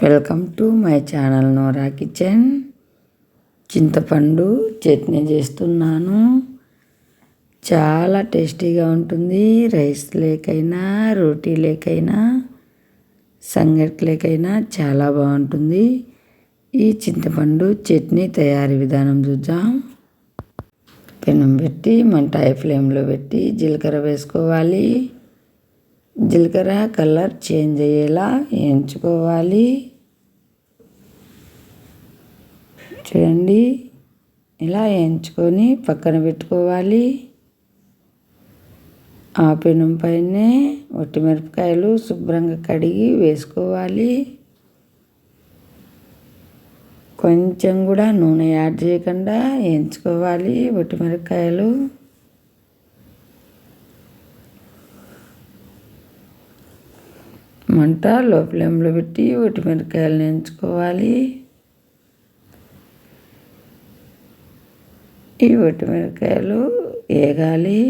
Welcome to my channel Nora kitchen. చింతపండు చట్నీ చేస్తున్నాను. చాలా టేస్టీగా ఉంటుంది. రైస్ లేకైనా రోటీ లేకైనా సంగటి లేకైనా చాలా బాగుంటుంది. ఈ చింతపండు చట్నీ తయారీ విధానం చూద్దాం. పెనం పెట్టి మంట హై ఫ్లేమ్లో పెట్టి జీలకర్ర వేసుకోవాలి. జీలకర్ర కలర్ చేంజ్ అయ్యేలా ఎంచుకోవాలి. చూడండి ఇలా వేయించుకొని పక్కన పెట్టుకోవాలి. ఆ పెనం పైనే మిరపకాయలు శుభ్రంగా కడిగి వేసుకోవాలి. కొంచెం కూడా నూనె యాడ్ చేయకుండా వేయించుకోవాలి మిరపకాయలు మంట లో ఫ్లేమ్లో పెట్టి ఒట్టి మిరకాయలు నేర్చుకోవాలి ఈ మిరపకాయలు వేగాలి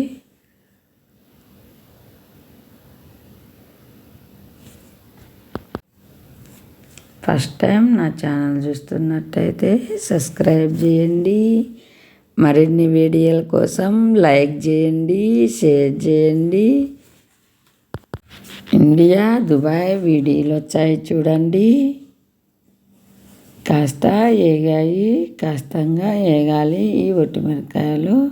ఫస్ట్ టైం నా ఛానల్ చూస్తున్నట్టయితే సబ్స్క్రైబ్ చేయండి. మరిన్ని వీడియోల కోసం లైక్ చేయండి షేర్ చేయండి. ఇండియా దుబాయ్ వీడియోలు వచ్చాయి చూడండి. కాస్త ఏగాయి కాస్తంగా ఏగాలి ఈ మిరకాయలు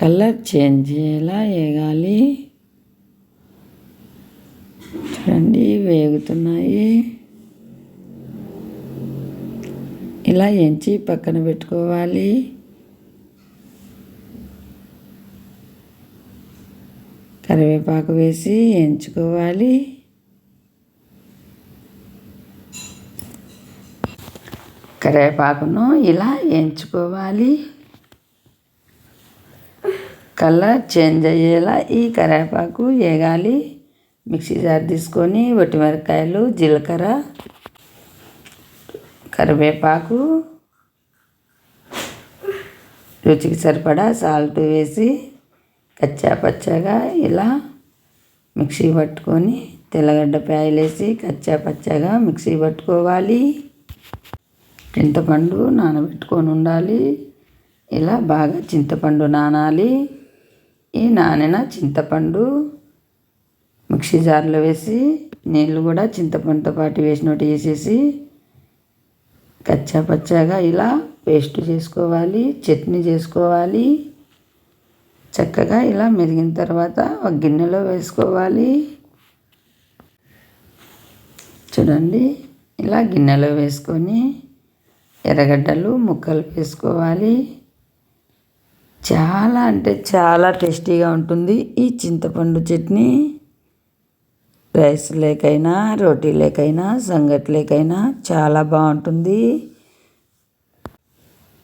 కలర్ చేంజ్ అయ్యేలా ఏగాలి. చూడండి వేగుతున్నాయి. ఇలా ఎంచి పక్కన పెట్టుకోవాలి. కరివేపాకు వేసి ఎంచుకోవాలి. కరివేపాకును ఇలా ఎంచుకోవాలి. కలర్ చేంజ్ అయ్యేలా ఈ కరివేపాకు వేగాలి. మిక్సీ జార్ తీసుకొని మిరకాయలు జీలకర్ర కరివేపాకు రుచికి సరిపడా సాల్ట్ వేసి కచ్చా పచ్చగా ఇలా మిక్సీ పట్టుకొని తెల్లగడ్డ వేసి కచ్చా పచ్చగా మిక్సీ పట్టుకోవాలి. చింతపండు నానబెట్టుకొని ఉండాలి. ఇలా బాగా చింతపండు నానాలి. ఈ నానిన చింతపండు మిక్సీ జార్లో వేసి నీళ్ళు కూడా చింతపండుతో పాటు వేసినట్టు వేసేసి కచ్చా పచ్చాగా ఇలా పేస్ట్ చేసుకోవాలి చట్నీ చేసుకోవాలి. చక్కగా ఇలా మెరిగిన తర్వాత ఒక గిన్నెలో వేసుకోవాలి. చూడండి ఇలా గిన్నెలో వేసుకొని ఎర్రగడ్డలు ముక్కలు వేసుకోవాలి. చాలా అంటే చాలా టేస్టీగా ఉంటుంది ఈ చింతపండు చట్నీ. రైస్ లేకైనా రోటీ లేకైనా సంగటి లేకైనా చాలా బాగుంటుంది.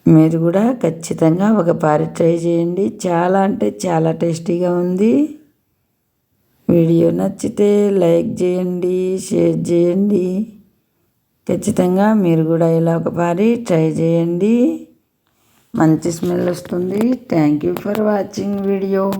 మీరు కూడా ఖచ్చితంగా ఒక పారి ట్రై చేయండి. చాలా అంటే చాలా టేస్టీగా ఉంది. వీడియో నచ్చితే లైక్ చేయండి షేర్ చేయండి. ఖచ్చితంగా మీరు కూడా ఇలా ఒకసారి ట్రై చేయండి. మంచి స్మెల్ వస్తుంది. Thank you for watching video